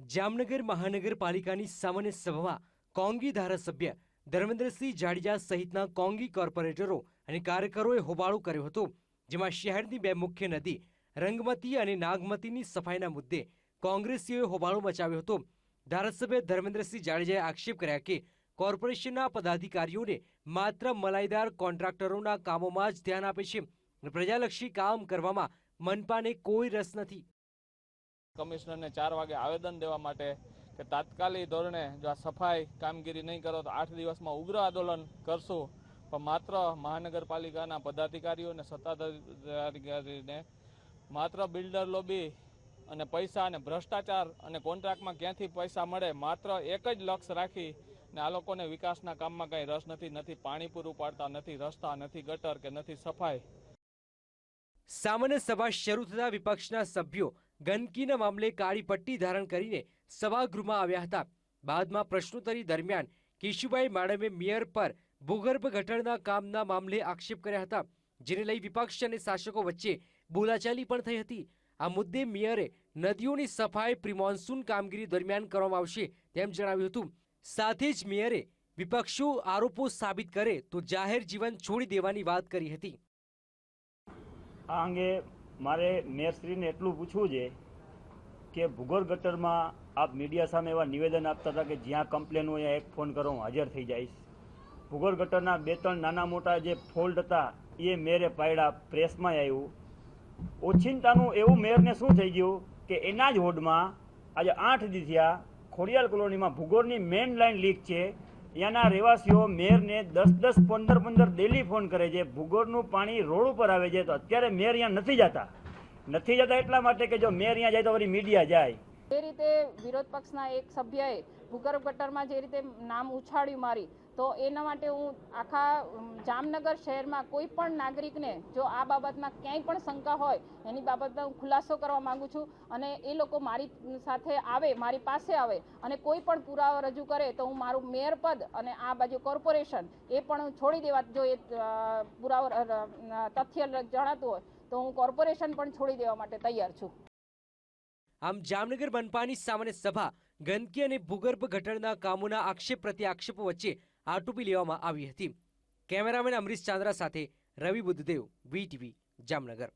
જામનગર મહાનગરપાલિકાની સામાન્ય સભામાં કોંગી ધારાસભ્ય ધર્મેન્દ્રસિંહ જાડેજા સહિતના કોંગી કોર્પોરેટરો અને કાર્યકરોએ હોબાળો કર્યો હતો, જેમાં શહેરની બે મુખ્ય નદી રંગમતી અને નાગમતીની સફાઈના મુદ્દે કોંગ્રેસીઓએ હોબાળો મચાવ્યો હતો. ધારાસભ્ય ધર્મેન્દ્રસિંહ જાડેજાએ આક્ષેપ કર્યા કે કોર્પોરેશનના પદાધિકારીઓને માત્ર મલાઈદાર કોન્ટ્રાક્ટરોના કામોમાં જ ધ્યાન આપે છે. પ્રજાલક્ષી કામ કરવામાં મનપાને કોઈ રસ નથી. કમિશનરને ચાર વાગે આવેદન દેવા માટે કે તાત્કાલિક ધોરણે જો આ સફાઈ કામગીરી નહીં કરો તો આઠ દિવસમાં ઉગ્ર આંદોલન કરશું. પણ માત્ર મહાનગરપાલિકાના પદાધિકારીઓ અને સત્તાધારીને માત્ર બિલ્ડર લોબી અને પૈસા અને ભ્રષ્ટાચાર અને કોન્ટ્રાક્ટમાં ક્યાંથી પૈસા મળે માત્ર એક જ લક્ષ્ય રાખી ને આ લોકોને વિકાસના કામમાં કંઈ રસ નથી નથી પાણી પૂરું પાડતા નથી રસ્તા, નથી ગટર કે નથી સફાઈ. સામાન્ય સભા શરૂ થતા વિપક્ષના સભ્યો ગંદકીના મામલે કાળી પટ્ટી ધારણ કરીને સભાગૃહમાં આવ્યા હતા. બાદમાં પ્રશ્નોત્તરી દરમિયાન કેશુભાઈ માડમે મેયર પર ભૂગર્ભ ગટરના કામના મામલે આક્ષેપ કર્યા હતા, જેને લઈ વિપક્ષ અને શાસકો વચ્ચે બોલાચાલી પણ થઈ હતી. આ મુદ્દે મેયરે નદીઓની સફાઈ, પ્રિમોન્સૂન કામગીરી દરમિયાન કરવામાં આવશે તેમ જણાવ્યું હતું. સાથે જ મેયરે વિપક્ષો આરોપો સાબિત કરે તો જાહેર જીવન છોડી દેવાની વાત કરી હતી. આ અંગે મારે મેયરશ્રીને એટલું પૂછવું છે કે ભૂગોળ ગટરમાં આપ મીડિયા સામે એવા નિવેદન આપતા હતા કે જ્યાં કમ્પ્લેન હોય એક ફોન કરો, હું હાજર થઈ જઈશ. ભૂગોળ ગટરના બે ત્રણ નાના મોટા જે ફોલ્ટ હતા, એ મેયરે પાડ્યા, પ્રેસમાં આવ્યું. ઓછિંતાનું એવું મેયરને શું થઈ ગયું કે એના જ હોડમાં આજે આઠ દી થયા ખોડિયાલ કોલોનીમાં ભૂગોળની મેઇન લાઇન લીક છે. ત્યાંના રહેવાસીઓ મેયરને દસ દસ પંદર પંદર ડેલી ફોન કરે છે. ભૂગોળનું પાણી રોડ ઉપર આવે છે. તો અત્યારે મેયર અહીંયા નથી જતા. નથી જતા એટલા માટે કે જો મેયર અહીંયા જાય તો વળી મીડિયા જાય. જે રીતે વિરોધ પક્ષના એક સભ્યએ ભૂગર્ભ ગટરમાં જે રીતે નામ ઉછાળ્યું મારી, તો એના માટે હું આખા જામનગર શહેરમાં કોઈ પણ નાગરિકને જો આ બાબતમાં ક્યાંય પણ શંકા હોય, એની બાબતમાં હું ખુલાસો કરવા માગું છું અને એ લોકો મારી સાથે આવે, મારી પાસે આવે અને કોઈ પણ પુરાવા રજૂ કરે, તો હું મારું મેયર પદ અને આ બાજુ કોર્પોરેશન એ પણ છોડી દેવા, જો એ પુરાવા તથ્ય જણાતું હોય, તો હું કોર્પોરેશન પણ છોડી દેવા માટે તૈયાર છું. આમ જામનગર મનપાની સામાન્ય સભા, ગંદકી અને ભૂગર્ભ ગટરના કામોના આક્ષેપ પ્રત્યે આક્ષેપો વચ્ચે આટોપી લેવામાં આવી હતી. કેમેરામેન અમરીશ ચાંદ્રા સાથે રવિ બુદ્ધદેવ વીટીવી જામનગર.